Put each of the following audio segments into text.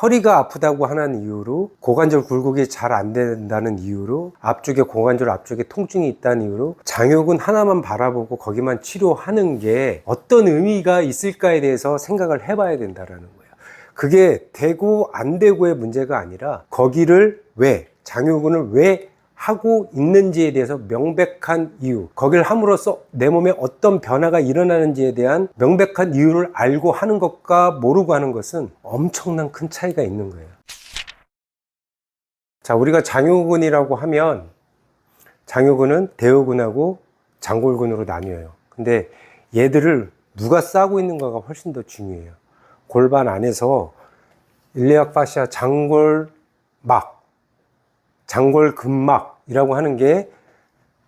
허리가 아프다고 하는 이유로 고관절 굴곡이 잘 안 된다는 이유로 앞쪽에 고관절 앞쪽에 통증이 있다는 이유로 장요근 하나만 바라보고 거기만 치료하는 게 어떤 의미가 있을까에 대해서 생각을 해봐야 된다라는 거예요. 그게 되고 안 되고의 문제가 아니라 거기를 왜 장요근을 왜 하고 있는지에 대해서 명백한 이유, 거길 함으로써 내 몸에 어떤 변화가 일어나는지에 대한 명백한 이유를 알고 하는 것과 모르고 하는 것은 엄청난 큰 차이가 있는 거예요. 자, 우리가 장요근이라고 하면 장요근은 대요근하고 장골근으로 나뉘어요. 근데 얘들을 누가 싸고 있는가가 훨씬 더 중요해요. 골반 안에서 일레악 파시아 장골막 장골 근막이라고 하는 게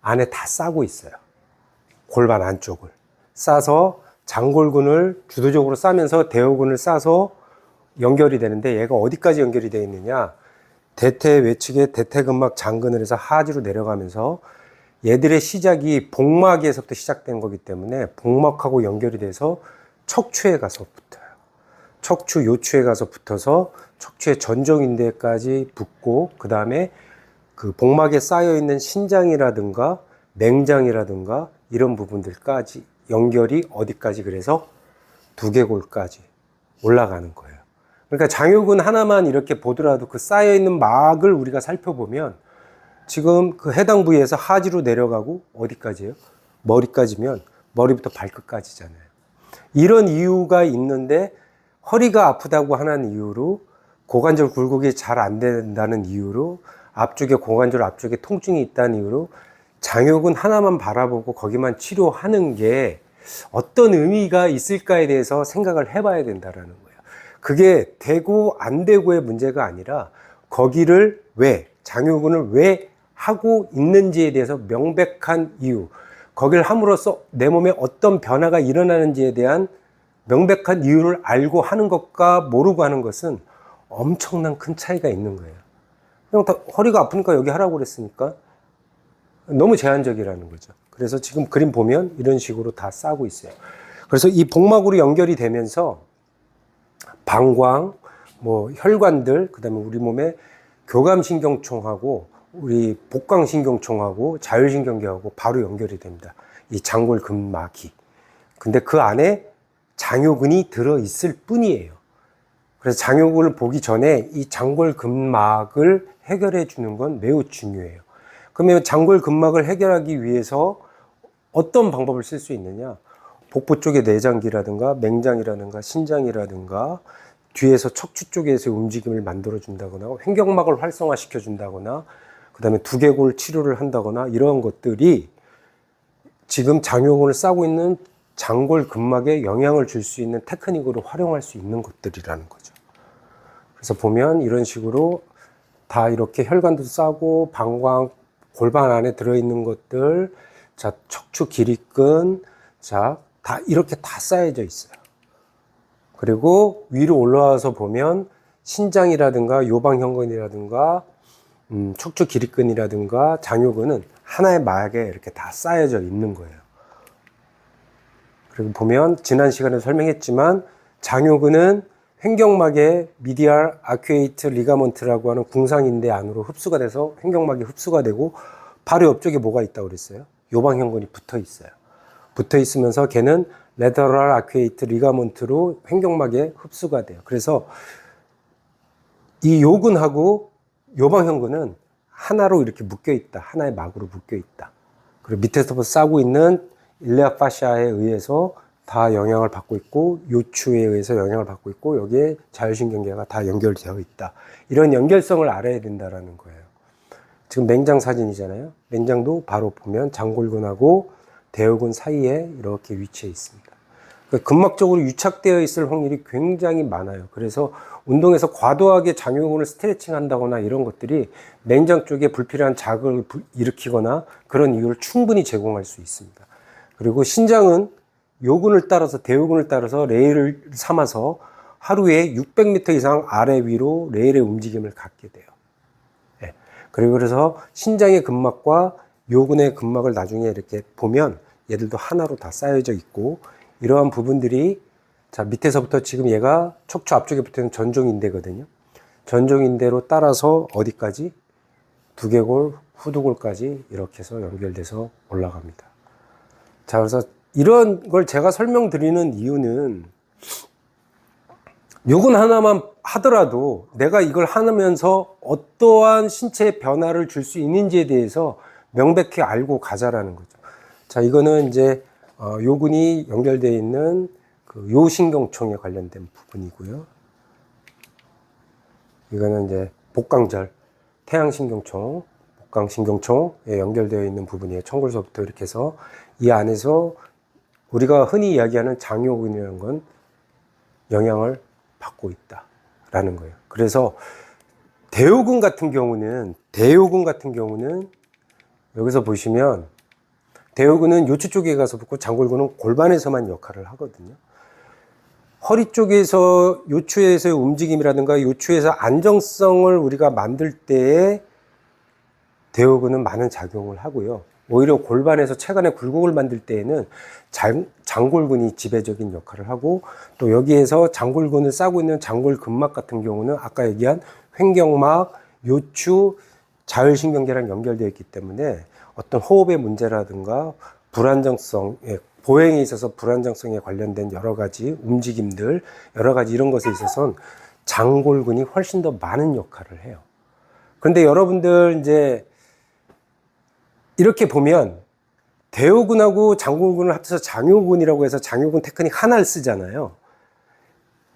안에 다 싸고 있어요. 골반 안쪽을 싸서 장골근을 주도적으로 싸면서 대호근을 싸서 연결이 되는데 얘가 어디까지 연결이 되어 있느냐? 대퇴 외측에 대퇴근막 장근을 해서 하지로 내려가면서 얘들의 시작이 복막에서부터 시작된 거기 때문에 복막하고 연결이 돼서 척추에 가서 붙어요. 척추 요추에 가서 붙어서 척추의 전정인대까지 붙고 그 다음에 그 복막에 쌓여 있는 신장이라든가 맹장이라든가 이런 부분들까지 연결이 어디까지 그래서 두개골까지 올라가는 거예요. 그러니까 장요근 하나만 이렇게 보더라도 그 쌓여 있는 막을 우리가 살펴보면 지금 그 해당 부위에서 하지로 내려가고 어디까지예요? 머리까지면 머리부터 발끝까지잖아요. 이런 이유가 있는데 허리가 아프다고 하는 이유로 고관절 굴곡이 잘 안 된다는 이유로 앞쪽에 고관절 앞쪽에 통증이 있다는 이유로 장요근 하나만 바라보고 거기만 치료하는 게 어떤 의미가 있을까에 대해서 생각을 해봐야 된다라는 거예요. 그게 되고 안 되고의 문제가 아니라 거기를 왜 장요근을 왜 하고 있는지에 대해서 명백한 이유, 거기를 함으로써 내 몸에 어떤 변화가 일어나는지에 대한 명백한 이유를 알고 하는 것과 모르고 하는 것은 엄청난 큰 차이가 있는 거예요. 그냥 다 허리가 아프니까 여기 하라고 그랬으니까 너무 제한적이라는 거죠. 그래서 지금 그림 보면 이런 식으로 다 싸고 있어요. 그래서 이 복막으로 연결이 되면서 방광, 뭐 혈관들, 그다음에 우리 몸의 교감신경총하고 우리 복강신경총하고 자율신경계하고 바로 연결이 됩니다. 이 장골근막이. 근데 그 안에 장요근이 들어 있을 뿐이에요. 그래서 장요근을 보기 전에 이 장골근막을 해결해 주는 건 매우 중요해요. 그러면 장골근막을 해결하기 위해서 어떤 방법을 쓸 수 있느냐? 복부 쪽의 내장기라든가 맹장이라든가 신장이라든가 뒤에서 척추 쪽에서 움직임을 만들어 준다거나 횡격막을 활성화시켜 준다거나 그다음에 두개골 치료를 한다거나 이러한 것들이 지금 장요근을 싸고 있는 장골 근막에 영향을 줄 수 있는 테크닉으로 활용할 수 있는 것들이라는 거죠. 그래서 보면 이런 식으로 다 이렇게 혈관도 싸고 방광 골반 안에 들어있는 것들 자 척추 길이끈 자다 이렇게 다 쌓여져 있어요. 그리고 위로 올라와서 보면 신장이라든가 요방형근이라든가 음, 척추 길이끈이라든가 장요근은 하나의 막에 이렇게 다 쌓여져 있는 거예요. 그리고 보면 지난 시간에 설명했지만 장요근은 횡격막의 미디알 아큐에이트 리가먼트라고 하는 궁상인대 안으로 흡수가 돼서 횡격막이 흡수가 되고 바로 옆쪽에 뭐가 있다고 그랬어요? 요방형근이 붙어 있어요. 붙어 있으면서 걔는 레터럴 아큐에이트 리가먼트로 횡격막에 흡수가 돼요. 그래서 이 요근하고 요방형근은 하나로 이렇게 묶여 있다. 하나의 막으로 묶여 있다. 그리고 밑에서 싸고 있는 일레아 파시아에 의해서 다 영향을 받고 있고 요추에 의해서 영향을 받고 있고 여기에 자율신경계가 다 연결되어 있다. 이런 연결성을 알아야 된다라는 거예요. 지금 맹장 사진이잖아요. 맹장도 바로 보면 장골근하고 대후근 사이에 이렇게 위치해 있습니다. 그러니까 근막적으로 유착되어 있을 확률이 굉장히 많아요. 그래서 운동에서 과도하게 장요근을 스트레칭 한다거나 이런 것들이 맹장 쪽에 불필요한 자극을 불- 일으키거나 그런 이유를 충분히 제공할 수 있습니다. 그리고 신장은 요근을 따라서 대요근을 따라서 레일을 삼아서 하루에 600m 이상 아래 위로 레일의 움직임을 갖게 돼요. 예. 그리고 그래서 신장의 근막과 요근의 근막을 나중에 이렇게 보면 얘들도 하나로 다 쌓여져 있고 이러한 부분들이 자 밑에서부터 지금 얘가 척추 앞쪽에 붙어 있는 전종인대거든요. 전종인대로 따라서 어디까지? 두개골, 후두골까지 이렇게 해서 연결돼서 올라갑니다. 자, 그래서 이런 걸 제가 설명드리는 이유는 요건 하나만 하더라도 내가 이걸 하면서 어떠한 신체 변화를 줄 수 있는지에 대해서 명백히 알고 가자라는 거죠. 자, 이거는 이제 어, 요근이 연결되어 있는 그 요신경총에 관련된 부분이고요. 이거는 이제 복강절, 태양신경총, 복강신경총에 연결되어 있는 부분이에요. 청골서부터 이렇게 해서 이 안에서 우리가 흔히 이야기하는 장요근이라는 건 영향을 받고 있다라는 거예요. 그래서 대요근 같은 경우는 대요근 같은 경우는 여기서 보시면 대요근은 요추 쪽에 가서 붙고 장골근은 골반에서만 역할을 하거든요. 허리 쪽에서 요추에서의 움직임이라든가 요추에서 안정성을 우리가 만들 때에 대요근은 많은 작용을 하고요. 오히려 골반에서 체간의 굴곡을 만들 때에는 장, 장골근이 지배적인 역할을 하고 또 여기에서 장골근을 싸고 있는 장골근막 같은 경우는 아까 얘기한 횡경막, 요추, 자율신경계랑 연결되어 있기 때문에 어떤 호흡의 문제라든가 불안정성, 예, 보행에 있어서 불안정성에 관련된 여러 가지 움직임들, 여러 가지 이런 것에 있어서는 장골근이 훨씬 더 많은 역할을 해요. 그런데 여러분들 이제 이렇게 보면 대요근하고 장골근을 합쳐서 장요근이라고 해서 장요근 테크닉 하나를 쓰잖아요.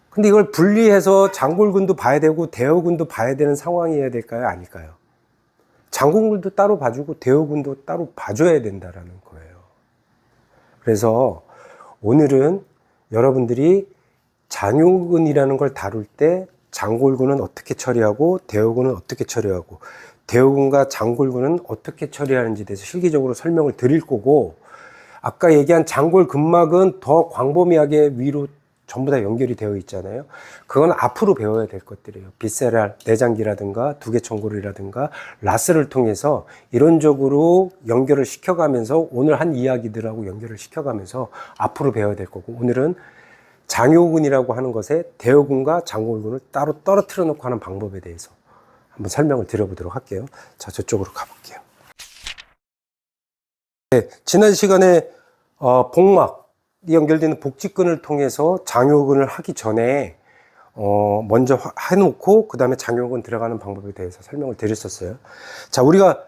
근데 이걸 분리해서 장골근도 봐야 되고 대요근도 봐야 되는 상황이어야 될까요? 아닐까요? 장골근도 따로 봐주고 대요근도 따로 봐줘야 된다라는 거예요. 그래서 오늘은 여러분들이 장요근이라는 걸 다룰 때 장골근은 어떻게 처리하고 대요근은 어떻게 처리하고 대우군과 장골군은 어떻게 처리하는지 대해서 실기적으로 설명을 드릴 거고 아까 얘기한 장골 근막은 더 광범위하게 위로 전부 다 연결이 되어 있잖아요. 그건 앞으로 배워야 될 것들이에요. 비세랄 내장기라든가 두개천골이라든가 라스를 통해서 이론적으로 연결을 시켜가면서 오늘 한 이야기들하고 연결을 시켜가면서 앞으로 배워야 될 거고 오늘은 장요근이라고 하는 것에 대요근과 장골근을 따로 떨어뜨려 놓고 하는 방법에 대해서 한번 설명을 드려보도록 할게요. 자, 저쪽으로 가볼게요. 네, 지난 시간에 어, 복막 연결되는 복직근을 통해서 장요근을 하기 전에 어, 먼저 해놓고 그 다음에 장요근 들어가는 방법에 대해서 설명을 드렸었어요. 자, 우리가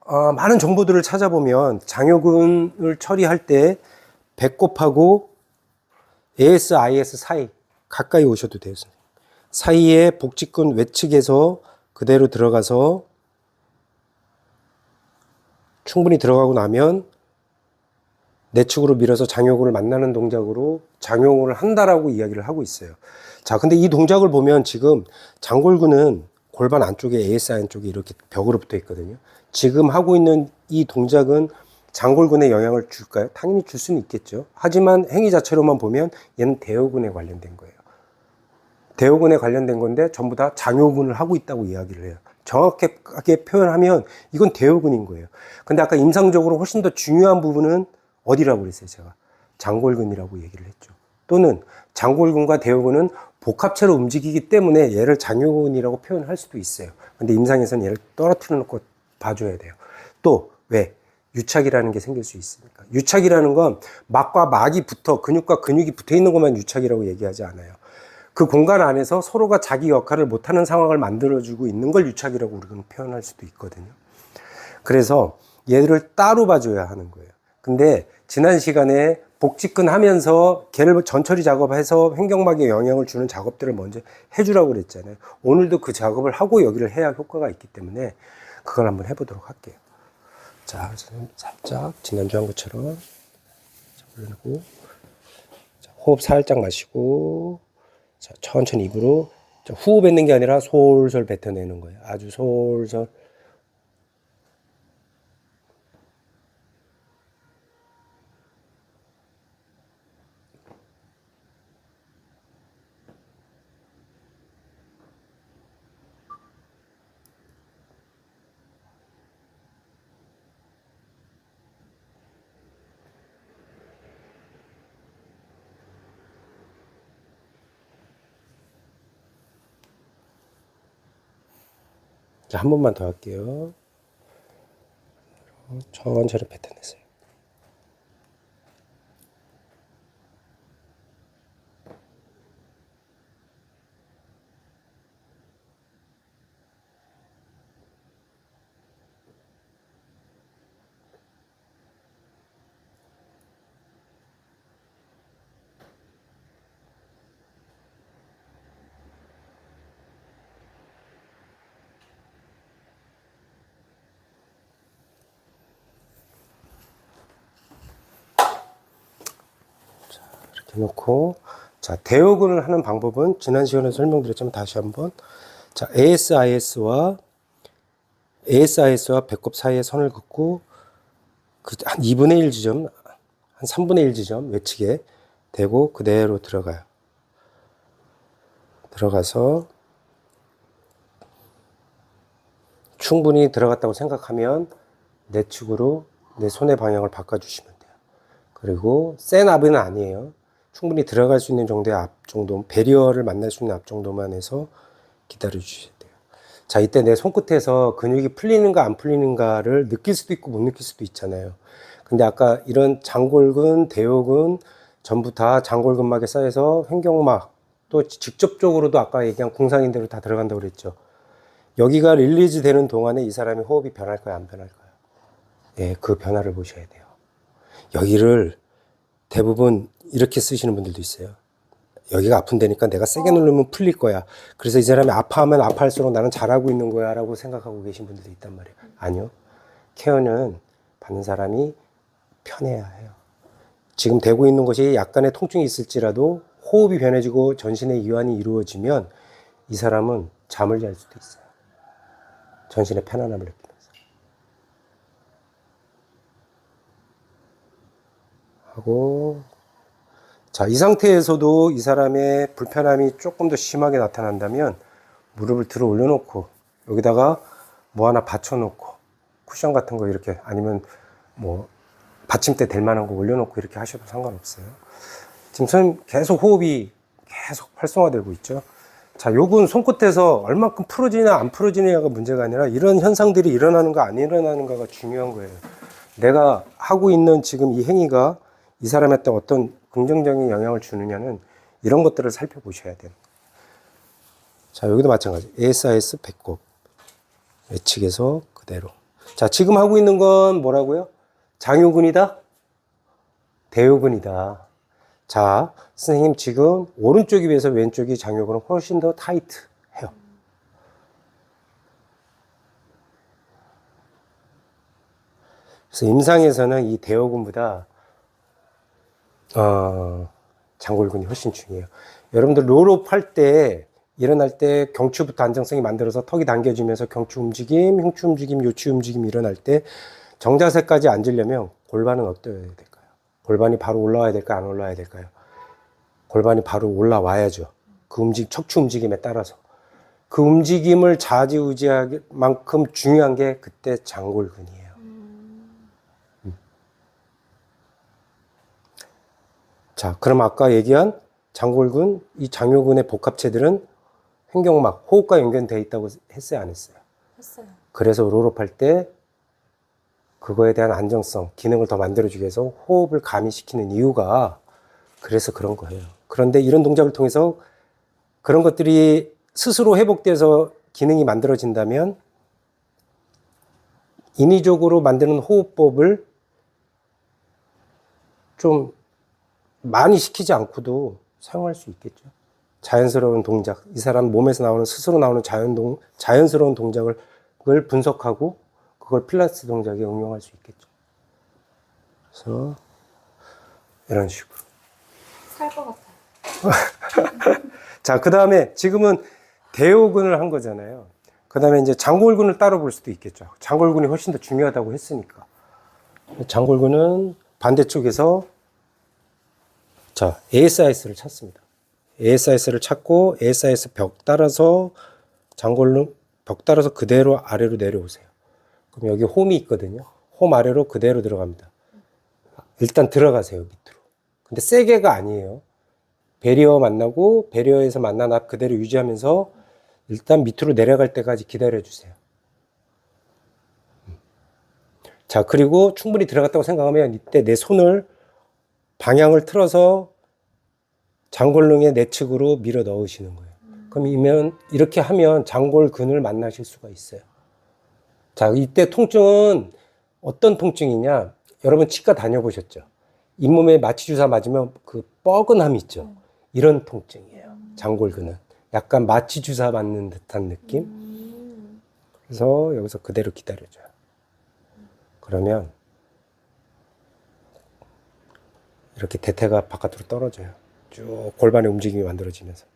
어, 많은 정보들을 찾아보면 장요근을 처리할 때 배꼽하고 ASIS 사이 가까이 오셔도 돼요. 사이에 복직근 외측에서 그대로 들어가서 충분히 들어가고 나면 내측으로 밀어서 장요근을 만나는 동작으로 장요근을 한다라고 이야기를 하고 있어요. 자, 근데 이 동작을 보면 지금 장골근은 골반 안쪽에 AS 안쪽에 이렇게 벽으로 붙어 있거든요. 지금 하고 있는 이 동작은 장골근에 영향을 줄까요? 당연히 줄 수는 있겠죠. 하지만 행위 자체로만 보면 얘는 대요근에 관련된 거예요. 대오근에 관련된 건데 전부 다 장요근을 하고 있다고 이야기를 해요. 정확하게 표현하면 이건 대오근인 거예요. 근데 아까 임상적으로 훨씬 더 중요한 부분은 어디라고 그랬어요, 제가? 장골근이라고 얘기를 했죠. 또는 장골근과 대오근은 복합체로 움직이기 때문에 얘를 장요근이라고 표현할 수도 있어요. 근데 임상에서는 얘를 떨어뜨려 놓고 봐줘야 돼요. 또, 왜? 유착이라는 게 생길 수 있으니까. 유착이라는 건 막과 막이 붙어, 근육과 근육이 붙어 있는 것만 유착이라고 얘기하지 않아요. 그 공간 안에서 서로가 자기 역할을 못하는 상황을 만들어주고 있는 걸 유착이라고 우리는 표현할 수도 있거든요. 그래서 얘를 따로 봐줘야 하는 거예요. 근데 지난 시간에 복직근 하면서 걔를 전처리 작업해서 횡격막에 영향을 주는 작업들을 먼저 해주라고 그랬잖아요. 오늘도 그 작업을 하고 여기를 해야 효과가 있기 때문에 그걸 한번 해보도록 할게요. 자, 살짝 지난주 한 것처럼 올려놓고 호흡 살짝 마시고 자, 천천히 입으로 후 뱉는 게 아니라 솔솔 뱉어내는 거예요. 아주 솔솔. 자, 한 번만 더 할게요. 천천히 뱉어내세요. 이렇게 놓고 자 대역을 하는 방법은 지난 시간에 설명드렸지만 다시 한번 자 ASIS와 ASIS와 배꼽 사이에 선을 긋고 그 한 2분의 1 지점 한 3분의 1 지점 외측에 대고 그대로 들어가요. 들어가서 충분히 들어갔다고 생각하면 내 측으로 내 손의 방향을 바꿔주시면 돼요. 그리고 센 압은 아니에요. 충분히 들어갈 수 있는 정도의 앞 정도, 베리어를 만날 수 있는 앞 정도만 해서 기다려 주셔야 돼요. 자, 이때 내 손끝에서 근육이 풀리는가 안 풀리는가를 느낄 수도 있고 못 느낄 수도 있잖아요. 근데 아까 이런 장골근, 대역근 전부 다 장골근막에 쌓여서 횡격막 또 직접적으로도 아까 얘기한 공상인대로 다 들어간다고 그랬죠. 여기가 릴리즈 되는 동안에 이 사람이 호흡이 변할까요, 안 변할까요? 예, 그 변화를 보셔야 돼요. 여기를 대부분 이렇게 쓰시는 분들도 있어요. 여기가 아픈 데니까 내가 세게 누르면 풀릴 거야. 그래서 이 사람이 아파하면 아파할수록 나는 잘하고 있는 거야 라고 생각하고 계신 분들도 있단 말이에요. 아니요. 케어는 받는 사람이 편해야 해요. 지금 되고 있는 것이 약간의 통증이 있을지라도 호흡이 변해지고 전신의 이완이 이루어지면 이 사람은 잠을 잘 수도 있어요. 전신의 편안함을 느끼면서. 하고 자, 이 상태에서도 이 사람의 불편함이 조금 더 심하게 나타난다면 무릎을 들어 올려놓고 여기다가 뭐 하나 받쳐놓고 쿠션 같은 거 이렇게 아니면 뭐 받침대 될 만한 거 올려놓고 이렇게 하셔도 상관없어요. 지금 선생님 계속 호흡이 계속 활성화되고 있죠. 자, 요건 손끝에서 얼마큼 풀어지냐 안 풀어지냐가 문제가 아니라 이런 현상들이 일어나는가 안 일어나는가가 중요한 거예요. 내가 하고 있는 지금 이 행위가 이 사람한테 어떤 긍정적인 영향을 주느냐는 이런 것들을 살펴보셔야 돼요. 자, 여기도 마찬가지. ASIS 배꼽. 외측에서 그대로. 자, 지금 하고 있는 건 뭐라고요? 장요근이다? 대요근이다. 자, 선생님 지금 오른쪽에 비해서 왼쪽이 장요근은 훨씬 더 타이트해요. 그래서 임상에서는 이 대요근보다 어, 장골근이 훨씬 중요해요. 여러분들 롤업 할때 일어날 때 경추부터 안정성이 만들어서 턱이 당겨지면서 경추 움직임, 흉추 움직임, 요추 움직임이 일어날 때 정자세까지 앉으려면 골반은 어떠해야 될까요? 골반이 바로 올라와야 될까요? 안 올라와야 될까요? 골반이 바로 올라와야죠. 그 움직, 척추 움직임에 따라서. 그 움직임을 좌지우지할 만큼 중요한 게 그때 장골근이에요. 자, 그럼 아까 얘기한 장골근, 이 장요근의 복합체들은 횡격막, 호흡과 연결되어 있다고 했어요, 안 했어요? 했어요. 그래서 롤업 할 때 그거에 대한 안정성, 기능을 더 만들어주기 위해서 호흡을 가미시키는 이유가 그래서 그런 거예요. 그런데 이런 동작을 통해서 그런 것들이 스스로 회복돼서 기능이 만들어진다면 인위적으로 만드는 호흡법을 좀 많이 시키지 않고도 사용할 수 있겠죠. 자연스러운 동작, 이 사람 몸에서 나오는 스스로 나오는 자연 동, 자연스러운 동작을 그걸 분석하고 그걸 필라테스 동작에 응용할 수 있겠죠. 그래서 이런 식으로. 살 것 같아요. 자, 그 다음에 지금은 대요근을 한 거잖아요. 그 다음에 이제 장골근을 따로 볼 수도 있겠죠. 장골근이 훨씬 더 중요하다고 했으니까. 장골근은 반대쪽에서 자, ASIS를 찾습니다. ASIS를 찾고 ASIS 벽 따라서 장골룸 벽 따라서 그대로 아래로 내려오세요. 그럼 여기 홈이 있거든요. 홈 아래로 그대로 들어갑니다. 일단 들어가세요, 밑으로. 근데 세게가 아니에요. 배리어 만나고 배리어에서 만난 앞 그대로 유지하면서 일단 밑으로 내려갈 때까지 기다려 주세요. 음. 자, 그리고 충분히 들어갔다고 생각하면 이때 내 손을 방향을 틀어서 장골릉의 내측으로 밀어 넣으시는 거예요. 그럼 이면 이렇게 하면 장골근을 만나실 수가 있어요. 자, 이때 통증은 어떤 통증이냐? 여러분 치과 다녀보셨죠? 잇몸에 마취 주사 맞으면 그 뻐근함 있죠? 이런 통증이에요. 장골근은 약간 마취 주사 맞는 듯한 느낌. 음. 그래서 여기서 그대로 기다려줘요. 그러면 이렇게 대퇴가 바깥으로 떨어져요. 쭉 골반의 움직임이 만들어지면서.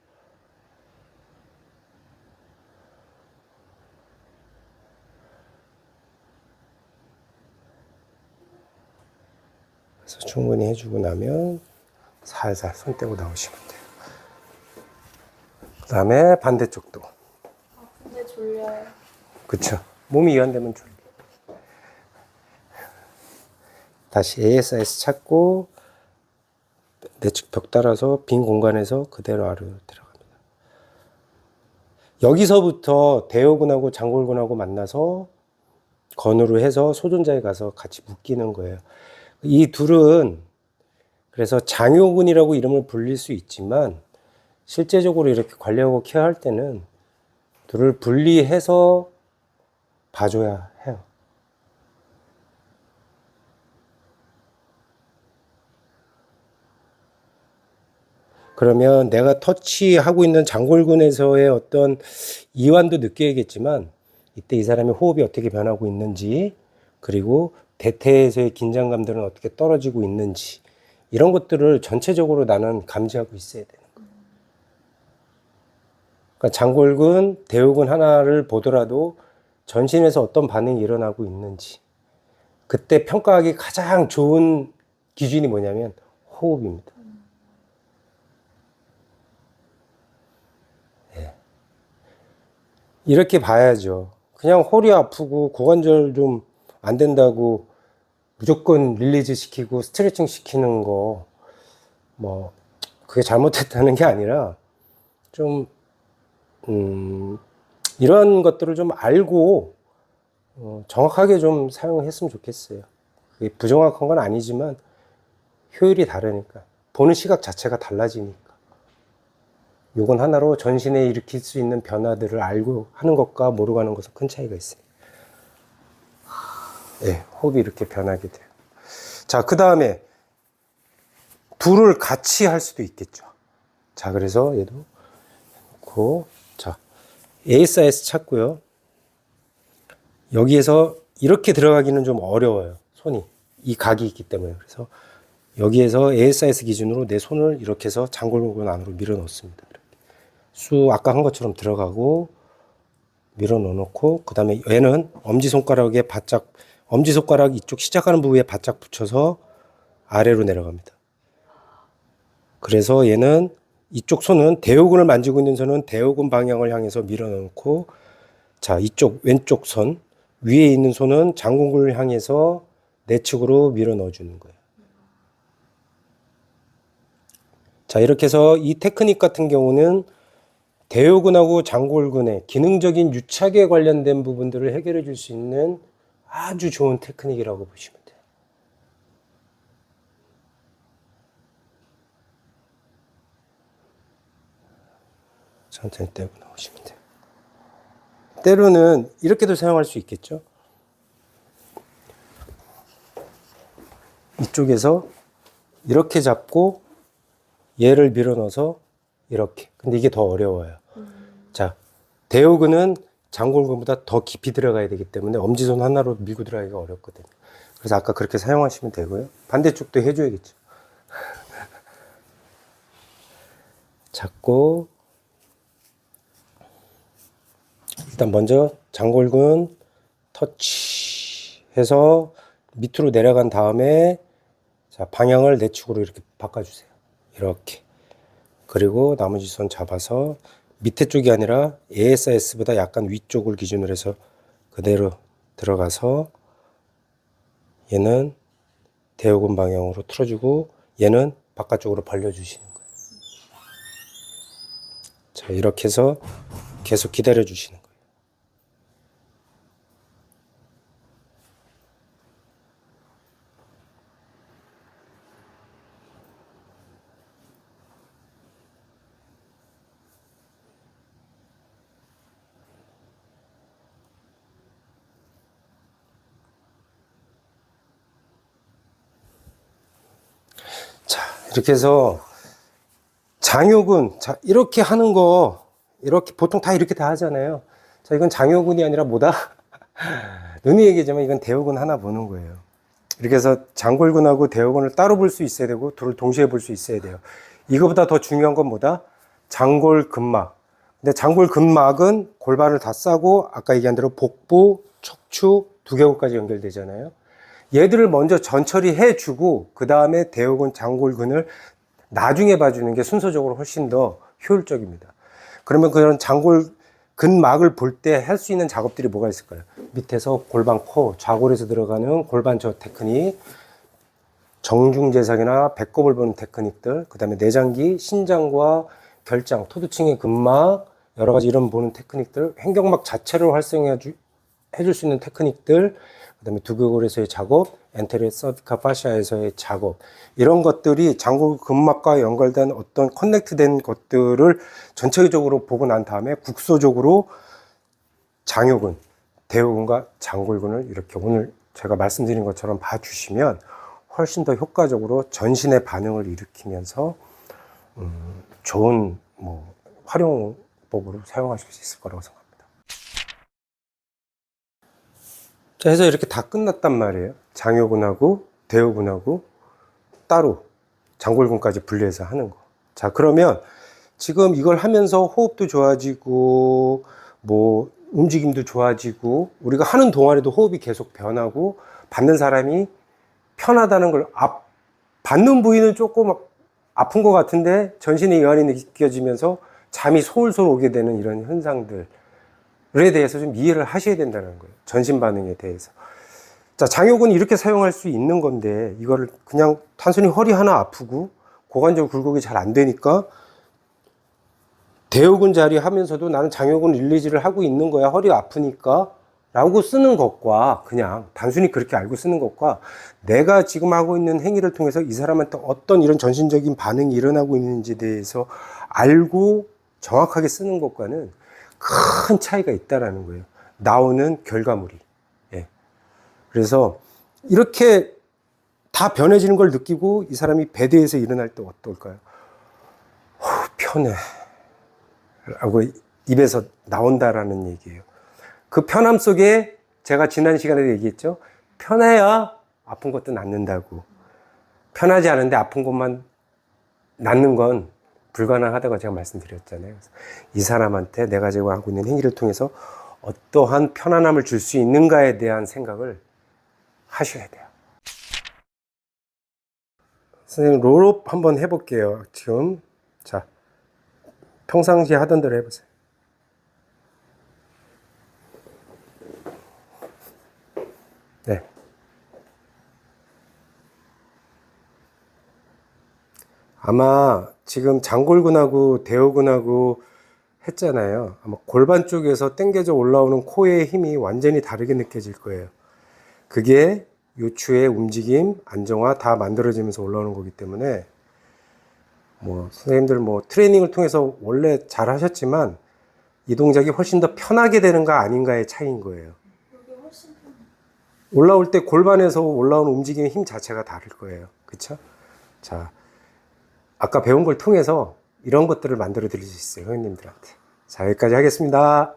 그래서 충분히 해주고 나면 살살 손 떼고 나오시면 돼요. 그 다음에 반대쪽도. 근데 졸려요. 그쵸. 몸이 이완되면 졸려. 다시 ASIS 찾고 내측 벽 따라서 빈 공간에서 그대로 아래로 들어갑니다. 여기서부터 대요근하고 장골근하고 만나서 건으로 해서 소존자에 가서 같이 묶이는 거예요. 이 둘은 그래서 장요근이라고 이름을 불릴 수 있지만 실제적으로 이렇게 관리하고 케어할 때는 둘을 분리해서 봐줘야 해요. 그러면 내가 터치하고 있는 장골근에서의 어떤 이완도 느껴야겠지만 이때 이 사람의 호흡이 어떻게 변하고 있는지 그리고 대퇴에서의 긴장감들은 어떻게 떨어지고 있는지 이런 것들을 전체적으로 나는 감지하고 있어야 되는 거예요. 그러니까 장골근, 대요근 하나를 보더라도 전신에서 어떤 반응이 일어나고 있는지 그때 평가하기 가장 좋은 기준이 뭐냐면 호흡입니다. 이렇게 봐야죠. 그냥 허리 아프고 고관절 좀 안 된다고 무조건 릴리즈 시키고 스트레칭 시키는 거 뭐 그게 잘못됐다는 게 아니라 좀 음, 이런 것들을 좀 알고 어, 정확하게 좀 사용했으면 좋겠어요. 그게 부정확한 건 아니지만 효율이 다르니까 보는 시각 자체가 달라지니까 요건 하나로 전신에 일으킬 수 있는 변화들을 알고 하는 것과 모르고 하는 것은 큰 차이가 있어요. 예, 호흡이 이렇게 변하게 돼요. 자, 그 다음에 둘을 같이 할 수도 있겠죠. 자, 그래서 얘도 놓고 자, ASIS 찾고요. 여기에서 이렇게 들어가기는 좀 어려워요. 손이. 이 각이 있기 때문에. 그래서 여기에서 ASIS 기준으로 내 손을 이렇게 해서 장골근 안으로 밀어 넣습니다. 수 아까 한 것처럼 들어가고 밀어 넣어 놓고 그 다음에 얘는 엄지 손가락에 바짝 엄지 손가락 이쪽 시작하는 부위에 바짝 붙여서 아래로 내려갑니다. 그래서 얘는 이쪽 손은 대요근을 만지고 있는 손은 대요근 방향을 향해서 밀어 넣고 자 이쪽 왼쪽 손 위에 있는 손은 장궁근을 향해서 내 측으로 밀어 넣어 주는 거예요. 자 이렇게 해서 이 테크닉 같은 경우는 대요근하고 장골근의 기능적인 유착에 관련된 부분들을 해결해 줄 수 있는 아주 좋은 테크닉이라고 보시면 돼요. 천천히 떼고 나오시면 돼요. 때로는 이렇게도 사용할 수 있겠죠. 이쪽에서 이렇게 잡고 얘를 밀어 넣어서 이렇게. 근데 이게 더 어려워요. 자, 대요근은 장골근보다 더 깊이 들어가야 되기 때문에 엄지손 하나로 밀고 들어가기가 어렵거든요. 그래서 아까 그렇게 사용하시면 되고요. 반대쪽도 해줘야겠죠. 잡고 일단 먼저 장골근 터치 해서 밑으로 내려간 다음에 자 방향을 내 축으로 이렇게 바꿔주세요. 이렇게 그리고 나머지 손 잡아서 밑에 쪽이 아니라 ASIS보다 약간 위쪽을 기준으로 해서 그대로 들어가서 얘는 대요근 방향으로 틀어주고 얘는 바깥쪽으로 벌려주시는 거예요. 자 이렇게 해서 계속 기다려 주시는 이렇게 해서 장요근, 자, 이렇게 하는 거, 이렇게, 보통 다 이렇게 다 하잖아요. 자, 이건 장요근이 아니라 뭐다? 눈이 얘기하지만 이건 대요근 하나 보는 거예요. 이렇게 해서 장골근하고 대요근을 따로 볼 수 있어야 되고, 둘을 동시에 볼 수 있어야 돼요. 이거보다 더 중요한 건 뭐다? 장골근막. 근데 장골근막은 골반을 다 싸고, 아까 얘기한 대로 복부, 척추, 두개골까지 연결되잖아요. 얘들을 먼저 전처리 해주고, 그 다음에 대요근, 장골근을 나중에 봐주는 게 순서적으로 훨씬 더 효율적입니다. 그러면 그런 장골 근막을 볼 때 할 수 있는 작업들이 뭐가 있을까요? 밑에서 골반 코, 좌골에서 들어가는 골반 저 테크닉, 정중재상이나 배꼽을 보는 테크닉들, 그 다음에 내장기, 신장과 결장, 토두층의 근막, 여러 가지 이런 보는 테크닉들, 횡격막 자체를 활성해 주, 해줄 수 있는 테크닉들, 그 다음에 두개골에서의 작업, 엔테리어 서비카 파시아에서의 작업, 이런 것들이 장골 근막과 연결된 어떤 커넥트된 것들을 전체적으로 보고 난 다음에 국소적으로 장요근, 대요근과 장골근을 이렇게 오늘 제가 말씀드린 것처럼 봐주시면 훨씬 더 효과적으로 전신의 반응을 일으키면서 음, 좋은 뭐 활용법으로 사용하실 수 있을 거라고 생각합니다. 자, 해서 이렇게 다 끝났단 말이에요. 장요근하고 대요근하고 따로 장골근까지 분리해서 하는 거. 자, 그러면 지금 이걸 하면서 호흡도 좋아지고 뭐 움직임도 좋아지고 우리가 하는 동안에도 호흡이 계속 변하고 받는 사람이 편하다는 걸 앞, 받는 부위는 조금 아픈 것 같은데 전신의 이완이 느껴지면서 잠이 솔솔 오게 되는 이런 현상들 에 대해서 좀 이해를 하셔야 된다는 거예요. 전신 반응에 대해서. 자, 장요근 이렇게 사용할 수 있는 건데 이거를 그냥 단순히 허리 하나 아프고 고관절 굴곡이 잘 안 되니까 대요근 자리 하면서도 나는 장요근 릴리즈를 하고 있는 거야. 허리가 아프니까. 라고 쓰는 것과 그냥 단순히 그렇게 알고 쓰는 것과 내가 지금 하고 있는 행위를 통해서 이 사람한테 어떤 이런 전신적인 반응이 일어나고 있는지에 대해서 알고 정확하게 쓰는 것과는 큰 차이가 있다라는 거예요. 나오는 결과물이. 예. 그래서 이렇게 다 변해지는 걸 느끼고 이 사람이 배대에서 일어날 때 어떨까요? 후, 편해. 라고 입에서 나온다라는 얘기예요. 그 편함 속에 제가 지난 시간에 얘기했죠. 편해야 아픈 것도 낫는다고. 편하지 않은데 아픈 것만 낫는 건 불가능하다고 제가 말씀드렸잖아요. 이 사람한테 내가 지금 하고 있는 행위를 통해서 어떠한 편안함을 줄 수 있는가에 대한 생각을 하셔야 돼요. 선생님, 롤업 한번 해볼게요. 지금. 자, 평상시에 하던 대로 해보세요. 네. 아마 지금 장골근하고 대호근하고 했잖아요. 아마 골반 쪽에서 당겨져 올라오는 코의 힘이 완전히 다르게 느껴질 거예요. 그게 요추의 움직임, 안정화 다 만들어지면서 올라오는 거기 때문에 뭐 선생님들 뭐 트레이닝을 통해서 원래 잘 하셨지만 이 동작이 훨씬 더 편하게 되는가 아닌가의 차이인 거예요. 올라올 때 골반에서 올라오는 움직임의 힘 자체가 다를 거예요. 그쵸? 자, 아까 배운 걸 통해서 이런 것들을 만들어 드릴 수 있어요. 형님들한테. 자, 여기까지 하겠습니다.